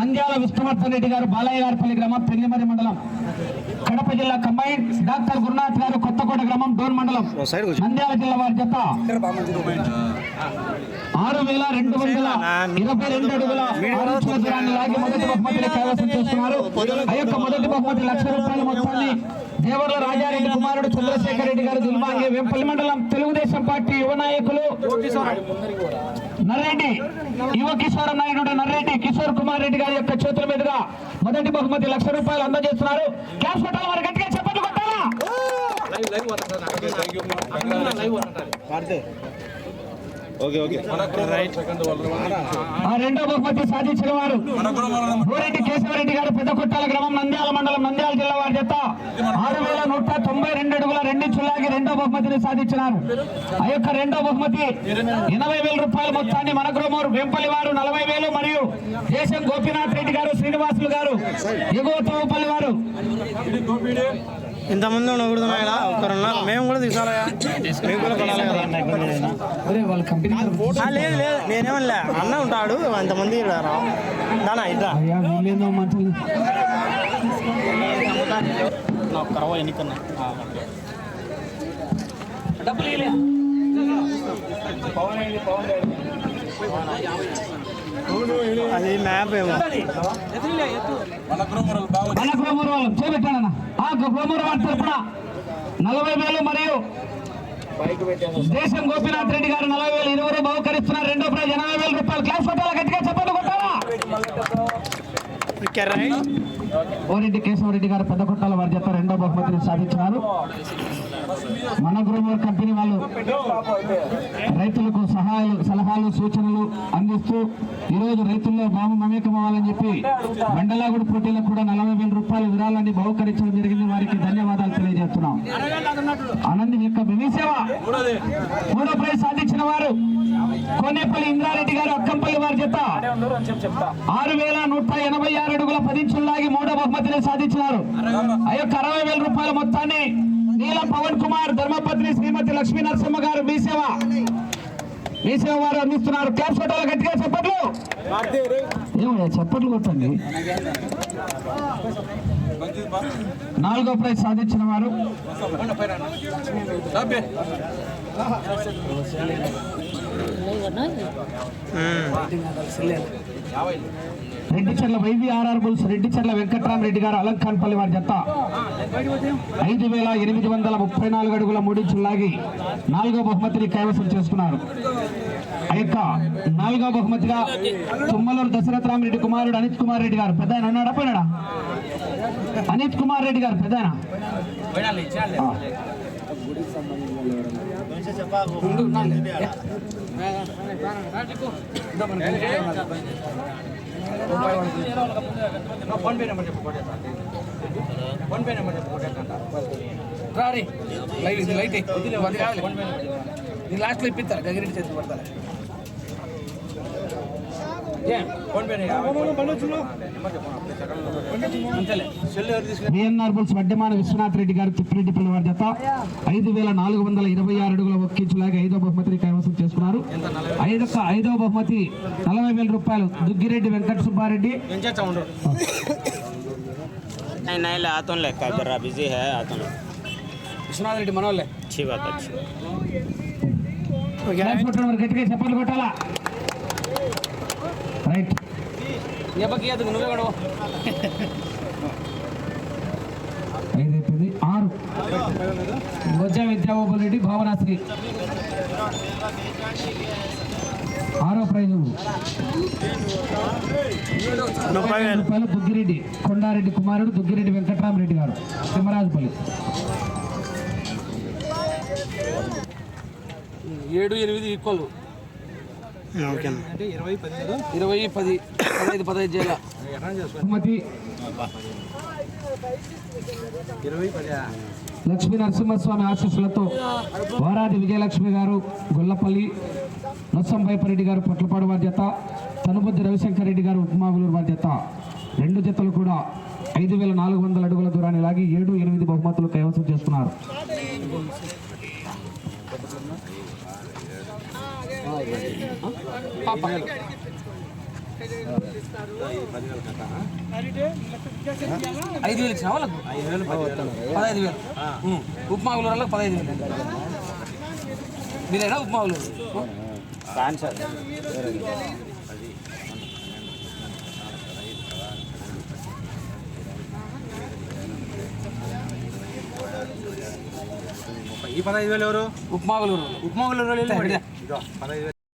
నంద్యాల విష్ణువర్ధన్ రెడ్డి గారు బాలయ్య గారిపల్లి గ్రామం పెళ్ళిమరి మండలం. కడప జిల్లా కంబైన్ డాక్టర్ గురునాథ్ గారు కొత్తకోట గ్రామం డోన్ మండలం. నంద్యాల జిల్లా వారి జత. ఆరు వేల రెండు వందల ఇరవై రెండు అడుగుల ఆరు ఇంచుల దూరాన్ని లాగి మొదటి బహుమతిని కైవసం చేస్తున్నారు. ఆ యొక్క మొదటి బహుమతి లక్ష రూపాయల మొత్తాన్ని దేవర్ల రాజారెడ్డి కుమారుడు చంద్రశేఖర్ రెడ్డి గారు దుల్మాంగి వెంపల్లి మండలం తెలుగుదేశం పార్టీ యువ నాయకులు. నర్రెడ్డి యువ కిషోర నాయుడు నర్రెడ్డి కిషోర్ కుమార్ రెడ్డి గారి యొక్క చేతుల మీదుగా మొదటి బహుమతి లక్ష రూపాయలు అందజేస్తున్నారు. క్యాష్ కొట్టాలి వారి గట్టిగా చెప్పండి కొట్టాలా? రెండో బహుమతి సాధించిన వారు బోరెడ్డి కేశవరెడ్డి గారు పెద్ద కొట్టాల గ్రామం నంద్యాల మండలం నంద్యాల జిల్లా వారి చేత ఆరు వేల నూట తొంభై రెండు అడుగుల రెండు చుల్లాగి రెండో బహుమతిని సాధించినారు. ఆ యొక్క రెండో బహుమతి ఎనభై వేల రూపాయల మొత్తాన్ని మనగ్రోమూరు వెంపల్లి వారు నలభై వేలు మరియు దేశం గోపీనాథ్ రెడ్డి గారు శ్రీనివాసులు గారు ఎగువ తోపల్లి వారు. ఇంతమంది ఉండకూడదు నాయన ఒక్కరున్నారు మేము కూడా తీసుకోవాలయా మేము కూడా కొనాలి కదా వాళ్ళ కంపెనీ ఆ, లేదు లేదు నేనేమన్నా అన్న ఉంటాడు అంతమంది రా దానా ఇట్లా అయ్యా వీళ్ళేందో మంచిది కరవ ఎన్నికన్నా అది మ్యాప్ ఏమో. మన గ్రోమూరు వాళ్ళు చేపెట్టాడన్న ఆ గ్రోమూరు వారి తరఫున నలభై వేలు మరియు దేశం గోపీనాథ్ రెడ్డి గారు నలభై వేలు ఇరువురు బహుకరిస్తున్నారు. రెండో ప్రైజ్ ఎనభై వేల రూపాయలు. క్లాస్ కొట్టాలా? గట్టిగా చెప్పండి కొట్టాలా? ఓరెడ్డి కేశవరెడ్డి గారు పెద్ద కొట్టాల వారి జత రెండో బహుమతిని సాధించినారు. మన గ్రోమర్ కంపెనీ వాళ్ళు రైతులకు సహాయాలు సలహాలు సూచనలు అందిస్తూ ఈరోజు రైతుల్లో భావం మమేకం అవ్వాలని చెప్పి మండలాగుడు పోటీలకు కూడా నలభై వేల రూపాయల విరాళాన్ని బహుకరించడం జరిగింది. వారికి ధన్యవాదాలు తెలియజేస్తున్నాం. ఆనంద్ యొక్క భూమిసేవ మూడో ప్రైజ్ సాధించిన వారు కోనేపల్లి ఇంద్రారెడ్డి గారు అక్కంపల్లి వారి చేత ఆరు వేల నూట ఎనభై ఆరు అడుగుల పదించుల్లాగి మూడో బహుమతిని సాధించినారు. ఆ యొక్క అరవై వేల రూపాయల మొత్తాన్ని నీలం పవన్ కుమార్ ధర్మపత్ని శ్రీమతి లక్ష్మీ నరసింహ గారు మీ సేవ. మీ సేవ వారు అందిస్తున్నారు. క్యాప్స్ కొట్టాలి గట్టిగా చెప్పట్లు? ఏమయ్యా చెప్పట్లు కొట్టండి. నాలుగో ప్రైజ్ సాధించిన వారు. రెడ్డిచర్ల వైవిఆర్ఆర్ బుల్స్ రెడ్డిచర్ల వెంకట్రామరెడ్డి గారు అలంకాన్పల్లి వారి జత ఐదు వేల ఎనిమిది వందల ముప్పై నాలుగు అడుగుల మూడించు లాగి నాలుగో బహుమతిని కైవసం చేసుకున్నారు. ఆ యొక్క నాలుగో బహుమతిగా తుమ్మలూరు దశరథ రామరెడ్డి కుమారుడు అనిత్ కుమార్ రెడ్డి గారు పెద్ద ఉన్నాడా? పోయినాడా? అనిత్ కుమార్ రెడ్డి గారు పెద్ద రారి లైట్ ఇది లైట్ వదిలే అది కాదు ఇది లాస్ట్లో ఇప్పిస్తారు గగిరెడ్డి చేతులు పడతారు ఏం? ఫోన్ పే అంతేలే సెల్ ఎవరు తీసుకుని విఎన్ఆర్ బుల్స్ వడ్డెమాన విశ్వనాథ్ రెడ్డి గారు తిప్పిరెడ్డిపల్లి వారి జత ఐదు వేల నాలుగు వందల ఇరవై ఆరు అడుగుల ఒక్కించులాగా ఐదో బహుమతిని కైవసం చేసుకున్నారు ఐదో ఐదో బహుమతి నలభై వేల రూపాయలు దుగ్గిరెడ్డి వెంకట సుబ్బారెడ్డి ఎంచేస్తా ఉండు नहीं नहीं ले आता हूँ लेकर जरा बिजी है आता हूँ విశ్వనాథ్ రెడ్డి మనోళ్ళే अच्छी बात अच्छी క్లాస్ కొట్టడం మరి గట్టిగా చెప్పాలి కొట్టాలా ఏ బగ్గి నువ్వే ఆరు విద్యాగోపాల్ రెడ్డి భావనాశ్రీ ఆరో ప్రైజు రూపాయలు బుగ్గిరెడ్డి కొండారెడ్డి కుమారుడు దుగ్గిరెడ్డి వెంకట్రామరెడ్డి గారు సింహరాజుపల్లి ఏడు ఎనిమిది ఈక్వల్. ఇరవై పది పదహైదు పదహైదు చేయాల? బహుమతి లక్ష్మీ నరసింహస్వామి ఆశీస్సులతో వారాది విజయలక్ష్మి గారు గొల్లపల్లి నొత్సం భైపరెడ్డి గారు పొట్లపాడు వారి జత తనుబుద్ది రవిశంకర్ రెడ్డి గారు ఉప్మాగులూరు వారి జత. రెండు జతలు కూడా ఐదు వేల నాలుగు వందల అడుగుల దూరాన్ని లాగి ఏడు ఎనిమిది బహుమతులు కైవసం ఐదు వేలు ఇచ్చిన వాళ్ళకు పదహైదు వేలు. ఉప్మా గులూరు వాళ్ళకి పదహైదు వేలు మీరేనా ఉప్మా గులూరు ఈ పదహైదు వేలు ఎవరు? ఉప్మా గులూరు ఉప్మా వాళ్ళు ఇదిగో, పదహైదు వేలు